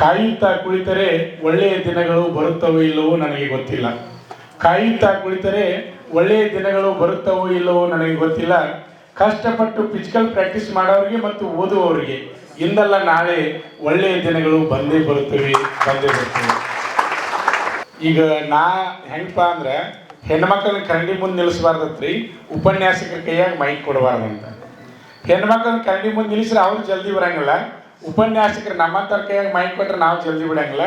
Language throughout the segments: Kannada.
ಕಾಯುತ್ತಾ ಕುಳಿತರೆ ಒಳ್ಳೆಯ ದಿನಗಳು ಬರುತ್ತವೋ ಇಲ್ಲವೋ ನನಗೆ ಗೊತ್ತಿಲ್ಲ. ಕಾಯುತ್ತಾ ಕುಳಿತರೆ ಒಳ್ಳೆಯ ದಿನಗಳು ಬರುತ್ತವೋ ಇಲ್ಲವೋ ನನಗೆ ಗೊತ್ತಿಲ್ಲ. ಕಷ್ಟಪಟ್ಟು ಫಿಸಿಕಲ್ ಪ್ರಾಕ್ಟೀಸ್ ಮಾಡೋರಿಗೆ ಮತ್ತು ಓದುವವರಿಗೆ ಇಂದಲ್ಲ ನಾಳೆ ಒಳ್ಳೆಯ ದಿನಗಳು ಬಂದೇ ಬರುತ್ತವೆ, ಬಂದೇ ಬರ್ತವೆ ಈಗ ನಾ ಹೆಂಗಪ್ಪ ಅಂದ್ರೆ ಹೆಣ್ಮಕ್ಳನ್ನ ಕರಡಿ ಮುಂದೆ ನಿಲ್ಲಿಸಬಾರ್ದತ್ರಿ ಉಪನ್ಯಾಸಕ ಕೈಯಾಗಿ ಮೈಕ್ ಕೊಡಬಾರ್ದಂತ. ಹೆಣ್ಮಕ್ಳನ್ನ ಕರಡಿ ಮುಂದೆ ನಿಲ್ಲಿಸ್ರೆ ಅವ್ರು ಜಲ್ದಿ ಬರಂಗಿಲ್ಲ. ಉಪನ್ಯಾಸಕರು ನಮ್ಮಂತರ ಕೈಯಾಗ ಮೈಕ್ ಕೊಟ್ರೆ ನಾವು ಜಲ್ದಿ ಬಿಡಂಗಿಲ್ಲ.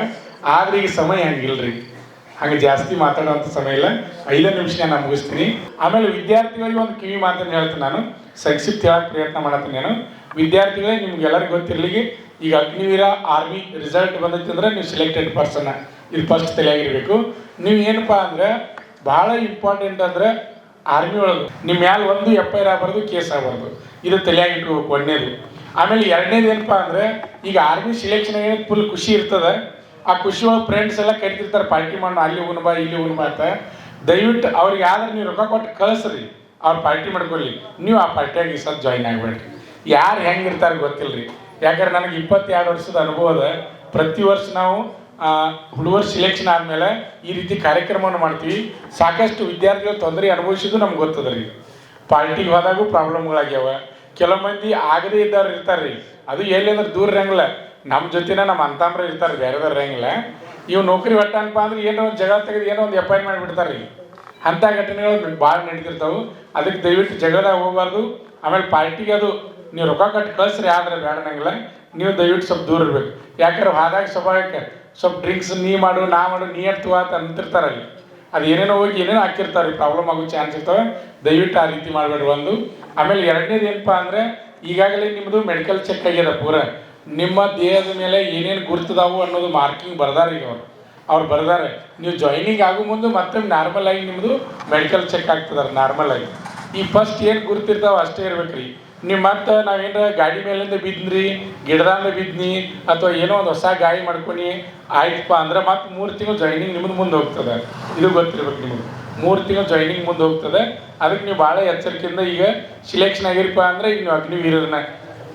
ಆದ್ರೆ ಈಗ ಸಮಯ ಹಂಗಿಲ್ರಿ. ಹಂಗೆ ಜಾಸ್ತಿ ಮಾತಾಡುವಂಥ ಸಮಯ ಇಲ್ಲ. ಐದೇ ನಿಮಿಷ ನಾನು ಮುಗಿಸ್ತೀನಿ. ಆಮೇಲೆ ವಿದ್ಯಾರ್ಥಿಗಳಿಗೆ ಒಂದು ಕಿವಿ ಮಾತನ್ನು ಹೇಳ್ತೀನಿ ನಾನು. ಸಂಕ್ಷಿಪ್ತ ಹೇಳಕ್ಕೆ ಪ್ರಯತ್ನ ಮಾಡತ್ತೀನಿ ನಾನು. ವಿದ್ಯಾರ್ಥಿಗಳೇ, ನಿಮ್ಗೆಲ್ಲರಿಗೂ ಗೊತ್ತಿರಲಿಕ್ಕೆ ಈಗ ಅಗ್ನಿವೀರ ಆರ್ಮಿ ರಿಸಲ್ಟ್ ಬಂದೈತಿ ಅಂದ್ರೆ ನೀವು ಸೆಲೆಕ್ಟೆಡ್ ಪರ್ಸನ್ ಇದು ಫಸ್ಟ್ ತಲೆಯಾಗಿರಬೇಕು. ನೀವು ಏನಪ್ಪಾ ಅಂದ್ರೆ ಭಾಳ ಇಂಪಾರ್ಟೆಂಟ್ ಅಂದ್ರೆ ಆರ್ಮಿ ಒಳಗೆ. ನಿಮ್ಮ ಮ್ಯಾಲೆ ಒಂದು ಎಫ್ ಐ ಆರ್ ಆಗಬಾರ್ದು, ಕೇಸ್ ಆಗಬಾರ್ದು. ಇದು ತಲೆಯಾಗಿಟ್ಕೋಬೇಕು ಒಂದನೇದು ಆಮೇಲೆ ಎರಡನೇದು ಏನಪ್ಪ ಅಂದ್ರೆ, ಈಗ ಆರ್ಮಿ ಸಿಲೆಕ್ಷನ್ ಆಗಿ ಫುಲ್ ಖುಷಿ ಇರ್ತದೆ. ಆ ಖುಷಿ ಒಳಗೆ ಫ್ರೆಂಡ್ಸ್ ಎಲ್ಲ ಕರಿತಿರ್ತಾರೆ ಪಾರ್ಟಿ ಮಾಡೋಣ, ಅಲ್ಲಿ ಉಣ್ಬಾ ಇಲ್ಲಿ ಉಣ್ಬಾ ಅಂತ. ದಯವಿಟ್ಟು ಅವ್ರಿಗೆ ಯಾರು ನೀವು ರೊಕ್ಕ ಕೊಟ್ಟು ಕಳಿಸ್ರಿ, ಅವ್ರು ಪಾರ್ಟಿ ಮಾಡ್ಕೊಳ್ಳಿ. ನೀವು ಆ ಪಾರ್ಟಿಯಾಗಿ ಸತ್ ಜಾಯಿನ್ ಆಗ್ಬೇಡ್ರಿ. ಯಾರು ಹೆಂಗಿರ್ತಾರೆ ರೀ ಯಾಕಂದ್ರೆ ನನಗೆ ಇಪ್ಪತ್ತೆರಡು ವರ್ಷದ ಅನುಭವ ಅದ. ಪ್ರತಿ ವರ್ಷ ನಾವು ಹುಡುಗರು ಸಿಲೆಕ್ಷನ್ ಆದಮೇಲೆ ಈ ರೀತಿ ಕಾರ್ಯಕ್ರಮವನ್ನು ಮಾಡ್ತೀವಿ. ಸಾಕಷ್ಟು ವಿದ್ಯಾರ್ಥಿಗಳು ತೊಂದರೆ ಅನುಭವಿಸಿದ್ದು ನಮ್ಗೆ ಗೊತ್ತದ ರೀ ಪಾರ್ಟಿಗೆ ಹೋದಾಗೂ ಪ್ರಾಬ್ಲಮ್ಗಳಾಗ್ಯಾವ ಕೆಲವು ಮಂದಿ ಆಗದೇ ಇದ್ದವ್ರು ಇರ್ತಾರೆ ರೀ ಅದು ಎಲ್ಲಿ ಅಂದ್ರೆ ದೂರ ಇರಂಗಿಲ್ಲ ನಮ್ಮ ಜೊತೆನ ನಮ್ಮ ಅಂತಾಮ್ರ ಇರ್ತಾರೆ, ಬೇರೆದವ್ರು ಇರಂಗಿಲ್ಲ ಇವು ನೌಕರಿ ಒಟ್ಟನಪ್ಪ ಅಂದ್ರೆ ಏನೋ ಒಂದು ಜಗಳ ತೆಗೆದು ಏನೋ ಒಂದು ಎಪಾಯಿಂಟ್ ಮಾಡಿಬಿಡ್ತಾರೆ ರೀ ಅಂಥ ಘಟನೆಗಳು ಭಾಳ ನಡೀತಿರ್ತಾವೆ. ಅದಕ್ಕೆ ದಯವಿಟ್ಟು ಜಗಳದಾಗ ಹೋಗ್ಬಾರ್ದು. ಆಮೇಲೆ ಪಾರ್ಟಿಗೆ ಅದು ನೀವು ರೊಕ್ಕ ಕಟ್ಟಿ ಕಳಿಸ್ರಿ, ಆದ್ರೆ ಬೇಡನಂಗಿಲ್ಲ ನೀವು ದಯವಿಟ್ಟು ಸ್ವಲ್ಪ ದೂರ ಇರ್ಬೇಕು. ಯಾಕಂದ್ರೆ ಹಾದಾಗ ಸ್ವಾಭಾವಿಕ ಸ್ವಲ್ಪ ಡ್ರಿಂಕ್ಸ್ ನೀ ಮಾಡು, ನಾ ಮಾಡು, ನೀ ಎತ್ತುವ ಅಂತ ಅಂತಿರ್ತಾರೆ ಅಲ್ಲಿ ಅದು ಏನೇನೋ ಹೋಗಿ ಏನೇನೋ ಹಾಕಿರ್ತಾರೆ ಪ್ರಾಬ್ಲಮ್ ಆಗೋ ಚಾನ್ಸ್ ಇರ್ತವೆ. ದಯವಿಟ್ಟು ಆ ರೀತಿ ಮಾಡಬೇಡಿ ಒಂದು ಆಮೇಲೆ ಎರಡನೇದು ಏನಪ್ಪಾ ಅಂದ್ರೆ, ಈಗಾಗಲೇ ನಿಮ್ಮದು ಮೆಡಿಕಲ್ ಚೆಕ್ ಆಗ್ಯದ ಪೂರ. ನಿಮ್ಮ ದೇಹದ ಮೇಲೆ ಏನೇನು ಗುರ್ತದಾವು ಅನ್ನೋದು ಮಾರ್ಕಿಂಗ್ ಬರ್ದಾರೆ ಈಗ ಅವರು. ಅವ್ರು ಬರ್ದಾರೆ. ನೀವು ಜಾಯ್ನಿಂಗ್ ಆಗೋ ಮುಂದೆ ಮತ್ತೆ ನಾರ್ಮಲ್ ಆಗಿ ನಿಮ್ಮದು ಮೆಡಿಕಲ್ ಚೆಕ್ ಆಗ್ತದಾರೆ ನಾರ್ಮಲ್ ಆಗಿ. ಈ ಫಸ್ಟ್ ಏನು ಗುರ್ತಿರ್ತಾವೆ ಅಷ್ಟೇ ಇರ್ಬೇಕ್ರಿ. ನೀವು ಮತ್ತೆ ನಾವೇನ್ರ ಗಾಡಿ ಮೇಲಿಂದ ಬಿದ್ದ್ರಿ ಗಿಡದಾಗ ಬಿದ್ನಿ, ಅಥವಾ ಏನೋ ಒಂದು ಹೊಸ ಗಾಯ ಮಾಡ್ಕೊಣಿ ಆಯ್ತಪ್ಪ ಅಂದ್ರೆ ಮತ್ತೆ ಮೂರು ತಿಂಗಳು ಜಾಯ್ನಿಂಗ್ ನಿಮ್ಮದು ಮುಂದೆ ಹೋಗ್ತದೆ. ಇದು ಗೊತ್ತಿರ್ಬೇಕು ನಿಮಗೆ. ಮೂರು ತಿಂಗಳು ಜಾಯ್ನಿಂಗ್ ಮುಂದೆ ಹೋಗ್ತದೆ. ಅದಕ್ಕೆ ನೀವು ಭಾಳ ಎಚ್ಚರಿಕೆಯಿಂದ ಈಗ ಸಿಲೆಕ್ಷನ್ ಆಗಿರಪ್ಪ ಅಂದ್ರೆ ಈಗ ನೀವು ಅಗ್ನಿವೀರನ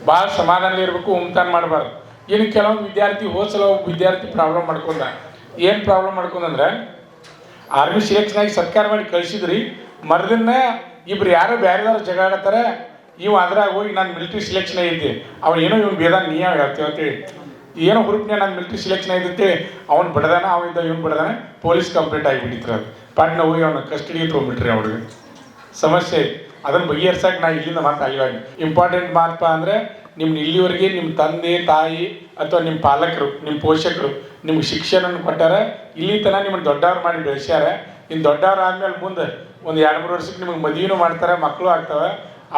ಭಾಳ ಸಮಾಧಾನ ಇರಬೇಕು ಉಮ್ತಾನ್ ಮಾಡಬಾರ್ದು. ಇನ್ನು ಕೆಲವೊಂದು ವಿದ್ಯಾರ್ಥಿ ಹೋಸಲ ಒಬ್ಬ ವಿದ್ಯಾರ್ಥಿ ಪ್ರಾಬ್ಲಮ್ ಮಾಡ್ಕೊಂಡ. ಏನು ಪ್ರಾಬ್ಲಮ್ ಮಾಡ್ಕೊಂಡಂದ್ರೆ ಆರ್ಮಿ ಸಿಲೆಕ್ಷನ್ ಆಗಿ ಸತ್ಕಾರ ಮಾಡಿ ಕಳಿಸಿದ್ರಿ. ಮರದನ್ನ ಇಬ್ರು ಯಾರೋ ಬೇರೆದವ್ರು ಜಗಾಡತ್ತಾರ ಇವ್ ಅದ್ರಾಗ ಹೋಗಿ ನಾನು ಮಿಲಿಟ್ರಿ ಸಿಲೆಕ್ಷನ್ ಐತಿ ಅವ್ನು ಏನೋ ಇವ್ನು ಬೇದ ನೀ ಯಾವ ಹೇಳ್ತೀವಿ ಅಂತೇಳಿ ಏನೋ ಹುರುಪ್ನೇ ನಾನು ಮಿಲಿಟ್ರಿ ಸಿಲೆಕ್ಷನ್ ಐತಿ ಅವ್ನು ಬಡದಾನ ಅವಿಂದ ಇವ್ನು ಬಡದಾನ ಪೊಲೀಸ್ ಕಂಪ್ಲೇಂಟ್ ಆಗಿಬಿಟ್ಟಿತ್ತು ಅದು. ಪಾಟ್ನ ಹೋಗಿ ಅವನ ಕಸ್ಟಡಿಗೆ ತೊಗೊಂಡ್ಬಿಟ್ರಿ ಅವ್ರಿಗೆ. ಸಮಸ್ಯೆ ಅದನ್ನು ಬಗೆಹರ್ಸಕ್ಕೆ ನಾ ಇಲ್ಲಿಂದ ಮಾತಾಡಿವಾಗ ಇಂಪಾರ್ಟೆಂಟ್ ಮಾತಪ್ಪ ಅಂದರೆ ನಿಮ್ಮ ಇಲ್ಲಿವರೆಗೆ ನಿಮ್ಮ ತಂದೆ, ತಾಯಿ ಅಥವಾ ನಿಮ್ಮ ಪಾಲಕರು ನಿಮ್ಮ ಪೋಷಕರು ನಿಮ್ಗೆ ಶಿಕ್ಷಣವನ್ನು ಕೊಟ್ಟಾರೆ, ಇಲ್ಲಿ ತನಕ ನಿಮ್ಮನ್ನು ದೊಡ್ಡವ್ರು ಮಾಡಿ ಬೆಳೆಸ್ಯಾರ. ಇನ್ನು ದೊಡ್ಡವ್ರು ಆದಮೇಲೆ ಮುಂದೆ ಒಂದು ಎರಡು ಮೂರು ವರ್ಷಕ್ಕೆ ನಿಮಗೆ ಮದುವೆನೂ ಮಾಡ್ತಾರೆ ಮಕ್ಕಳು ಆಗ್ತವೆ.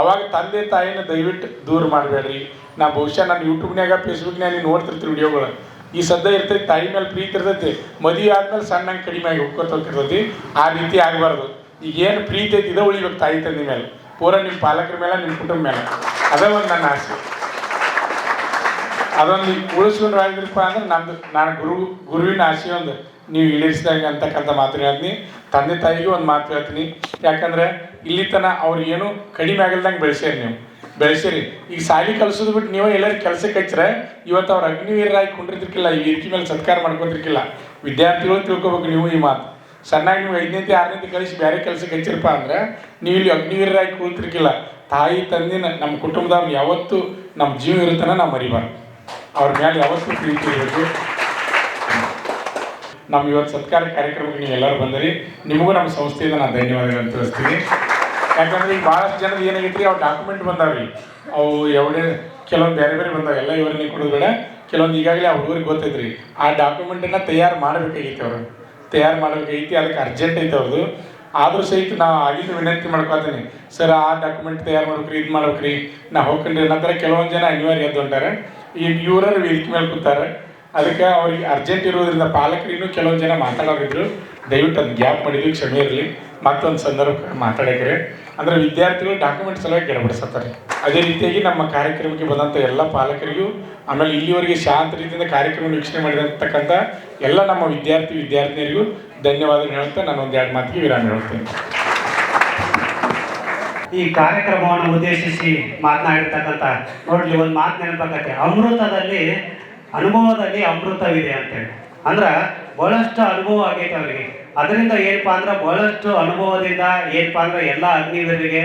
ಅವಾಗ ತಂದೆ ತಾಯಿನ ದಯವಿಟ್ಟು ದೂರ ಮಾಡಬೇಡ್ರಿ. ನಾ ಬಹುಶಃ ನಾನು ಯೂಟ್ಯೂಬ್ನಾಗ ಫೇಸ್ಬುಕ್ನಾಗ ನೀವು ನೋಡ್ತಿರ್ತೀವಿ ವಿಡಿಯೋಗಳು. ಈ ಸದ್ಯ ಇರ್ತೈತಿ, ತಾಯಿ ಮೇಲೆ ಪ್ರೀತಿ ಇರ್ತೈತಿ, ಮದುವೆ ಆದ್ಮೇಲೆ ಸಣ್ಣಂಗೆ ಕಡಿಮೆ ಆಗಿ ಹೋಗ್ಕೊತಿರ್ತೈತಿ ಆ ರೀತಿ ಆಗಬಾರ್ದು. ಈಗ ಏನು ಪ್ರೀತಿ ಐತಿ, ಇದೇ ಉಳಿಬೇಕು ತಾಯಿ ತಂದೆ ಮೇಲೆ. ಪೂರ ನಿಮ್ಮ ಪಾಲಕರ ಮೇಲೆ ನಿಮ್ಮ ಕುಟುಂಬ ಮೇಲೆ. ಅದೇ ಒಂದು ನನ್ನ ಆಸೆ. ಅದೊಂದು ಉಳಿಸ್ಕೊಂಡು ಆಗಿದ್ರಪ್ಪ ಅಂದ್ರೆ ನಮ್ದು ನಾನು ಗುರು, ಗುರುವಿನ ಆಸೆ ಒಂದು. ನೀವು ಈಡೇರಿಸಿದಾಗ ಅಂತಕ್ಕಂಥ ಮಾತು ಹೇಳ್ತೀನಿ ತಂದೆ ತಾಯಿಗೂ ಒಂದು ಮಾತು ಹೇಳ್ತೀನಿ. ಯಾಕಂದ್ರೆ ಇಲ್ಲಿ ತನ ಅವ್ರು ಏನು ಕಡಿಮೆ ಆಗಲ್ದಂಗೆ ಬೆಳೆಸಿರಿ ನೀವು. ಬೆಳೆಸಿರಿ ಈಗ ಸಾಲಿ ಕಲಿಸೋದು ಬಿಟ್ಟು ನೀವು ಎಲ್ಲರೂ ಕೆಲಸಕ್ಕೆ ಹಚ್ಚಿರೆ ಇವತ್ತು ಅವ್ರು ಅಗ್ನಿವೀರರಾಗಿ ಕುಂಡಿರ್ತಿರ್ಕಿಲ್ಲ ಈ ರೀತಿ ಮೇಲೆ ಸತ್ಕಾರ ಮಾಡ್ಕೊತಿರ್ಕಿಲ್ಲ. ವಿದ್ಯಾರ್ಥಿಗಳು ತಿಳ್ಕೊಬೇಕು ನೀವು ಈ ಮಾತು. ಸಣ್ಣಾಗಿ ನೀವು ಐದನೇತಿ ಆರನೇತಿ ಕಳಿಸಿ ಬೇರೆ ಕೆಲಸಕ್ಕೆ ಹಚ್ಚಿರಪ್ಪ ಅಂದ್ರೆ ನೀವು ಇಲ್ಲಿ ಅಗ್ನಿವೀರರಾಗಿ ಕುಳಿತಿರ್ಕಿಲ್ಲ ತಾಯಿ ತಂದಿನ ನಮ್ಮ ಕುಟುಂಬದವ್ರು ಯಾವತ್ತೂ ನಮ್ಮ ಜೀವ ಇರುತ್ತಾನೆ ನಾವು ಮರಿಬಾರ್ದು. ಅವ್ರ ಮೇಲೆ ಯಾವತ್ತೂ ಪ್ರೀತಿ ಇರಬೇಕು. ನಮ್ಮ ಇವತ್ತು ಸತ್ಕಾರ ಕಾರ್ಯಕ್ರಮಕ್ಕೆ ನೀವು ಎಲ್ಲರೂ ಬಂದಿರಿ. ನಿಮಗೂ ನಮ್ಮ ಸಂಸ್ಥೆಯಿಂದ ನಾನು ಧನ್ಯವಾದಗಳನ್ನು ತಿಳಿಸ್ತೀನಿ. ಯಾಕಂದ್ರೆ ಈಗ ಭಾಳಷ್ಟು ಜನದ ಏನಾಗೈತಿ ಅವು ಡಾಕ್ಯುಮೆಂಟ್ ಬಂದಾವ್ರಿ. ಅವು ಯಾವುದೇ, ಕೆಲವೊಂದು ಬೇರೆ ಬೇರೆ ಬಂದಾವೆ, ಎಲ್ಲ ಇವರನ್ನೇ ಕೊಡೋದು ಬೇಡ. ಕೆಲವೊಂದು ಈಗಾಗಲೇ ಆ ಹುಡುಗರಿಗೆ ಗೊತ್ತೈತ್ರಿ. ಆ ಡಾಕ್ಯುಮೆಂಟನ್ನು ತಯಾರು ಮಾಡಬೇಕಾಗಿತ್ತು ಅವರು. ತಯಾರು ಮಾಡಬೇಕಾಗೈತಿ, ಅದಕ್ಕೆ ಅರ್ಜೆಂಟ್ ಐತೆ ಅವ್ರದ್ದು ಆದರೂ ಸಹಿತ ನಾವು ಆಗಿದ್ದು ವಿನಂತಿ ಮಾಡ್ಕೊತೀನಿ ಸರ್, ಆ ಡಾಕ್ಯುಮೆಂಟ್ ತಯಾರು ಮಾಡ್ಬೇಕ್ರಿ, ಇದು ಮಾಡ್ಬೇಕ್ರಿ. ನಾ ಹೋಗ್ಕೊಂಡ್ರಿ. ನಂತರ ಕೆಲವೊಂದು ಜನ ಅನಿವಾರ್ಯ ಅಂತ ಹೊಂಟಾರೆ. ಈಗ ಇವರ ವೇದಿಕೆ ಮೇಲೆ ಕೂತಾರೆ. ಅದಕ್ಕೆ ಅವ್ರಿಗೆ ಅರ್ಜೆಂಟ್ ಇರೋದ್ರಿಂದ ಪಾಲಕರಿಗೂ ಕೆಲವೊಂದು ಜನ ಮಾತಾಡೋರಿದ್ರು. ದಯವಿಟ್ಟು ಅದು ಗ್ಯಾಪ್ ಮಾಡಿದ್ವಿ, ಕ್ಷಮೆ ಇರಲಿ. ಮತ್ತೊಂದು ಸಂದರ್ಭ ಮಾತಾಡಕ್ರೆ. ಅಂದ್ರೆ ವಿದ್ಯಾರ್ಥಿಗಳು ಡಾಕ್ಯುಮೆಂಟ್ಸ್ ಎಲ್ಲ ಗೆಡಬಡಿಸತ್ತಾರೆ ಅದೇ ರೀತಿಯಾಗಿ ನಮ್ಮ ಕಾರ್ಯಕ್ರಮಕ್ಕೆ ಬಂದಂಥ ಎಲ್ಲ ಪಾಲಕರಿಗೂ, ಆಮೇಲೆ ಇಲ್ಲಿವರೆಗೆ ಶಾಂತ ರೀತಿಯಿಂದ ಕಾರ್ಯಕ್ರಮ ವೀಕ್ಷಣೆ ಮಾಡಿರತಕ್ಕಂಥ ಎಲ್ಲ ನಮ್ಮ ವಿದ್ಯಾರ್ಥಿ ವಿದ್ಯಾರ್ಥಿನಿಯರಿಗೂ ಧನ್ಯವಾದ ಹೇಳ್ತಾ ನಾನು ಒಂದು ಎರಡು ಮಾತಿಗೆ ವಿರಾಮ ಹೇಳ್ತೇನೆ. ಈ ಕಾರ್ಯಕ್ರಮವನ್ನು ಉದ್ದೇಶಿಸಿ ಮಾತನಾಡಿರ್ತಕ್ಕಂಥ, ನೋಡ್ಲಿ, ಒಂದು ಮಾತು ನೆನಪಾಗತ್ತೆ. ಅಮೃತದಲ್ಲಿ ಅನುಭವದಲ್ಲಿ ಅಮೃತವಿದೆ ಅಂತೇಳಿ. ಅಂದ್ರೆ ಬಹಳಷ್ಟು ಅನುಭವ ಆಗೈತೆ ಅವರಿಗೆ. ಅದರಿಂದ ಏನಪ್ಪಾ ಅಂದ್ರೆ ಬಹಳಷ್ಟು ಅನುಭವದಿಂದ ಏನಪ್ಪಾ ಅಂದ್ರೆ ಎಲ್ಲ ಅಗ್ನಿವೀರರಿಗೆ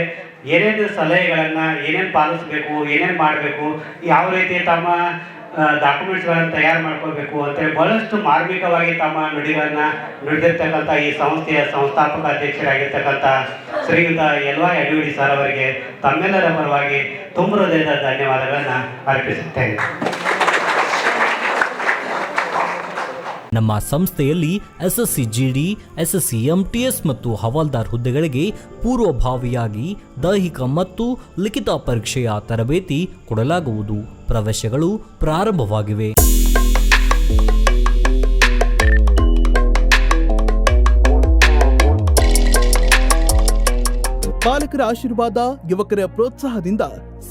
ಏನೇನು ಸಲಹೆಗಳನ್ನು ಏನೇನು ಪಾಲಿಸ್ಬೇಕು, ಏನೇನು ಮಾಡಬೇಕು, ಯಾವ ರೀತಿ ತಮ್ಮ ಡಾಕ್ಯುಮೆಂಟ್ಸ್ಗಳನ್ನು ತಯಾರು ಮಾಡ್ಕೋಬೇಕು ಅಂತೇಳಿ ಬಹಳಷ್ಟು ಮಾರ್ಮಿಕವಾಗಿ ತಮ್ಮ ನುಡಿಗಳನ್ನು ನುಡಿದಿರ್ತಕ್ಕಂಥ ಈ ಸಂಸ್ಥೆಯ ಸಂಸ್ಥಾಪಕ ಅಧ್ಯಕ್ಷರಾಗಿರ್ತಕ್ಕಂಥ ಶ್ರೀಯುತ ಎಲ್ ವೈ ಸರ್ ಅವರಿಗೆ ತಮ್ಮೆಲ್ಲರ ಪರವಾಗಿ ತುಂಬ ಹೃದಯದ ಧನ್ಯವಾದಗಳನ್ನು ಅರ್ಪಿಸುತ್ತೇನೆ. ನಮ್ಮ ಸಂಸ್ಥೆಯಲ್ಲಿ ಎಸ್ಎಸ್ಸಿ ಜಿಡಿ ಎಸ್ಎಸ್ಸಿ ಎಂಟಿಎಸ್ ಮತ್ತು ಹವಾಲ್ದಾರ್ ಹುದ್ದೆಗಳಿಗೆ ಪೂರ್ವಭಾವಿಯಾಗಿ ದೈಹಿಕ ಮತ್ತು ಲಿಖಿತ ಪರೀಕ್ಷೆಯ ತರಬೇತಿ ಕೊಡಲಾಗುವುದು. ಪ್ರವೇಶಗಳು ಪ್ರಾರಂಭವಾಗಿವೆ. ಪಾಲಕರ ಆಶೀರ್ವಾದ ಯುವಕರ ಪ್ರೋತ್ಸಾಹದಿಂದ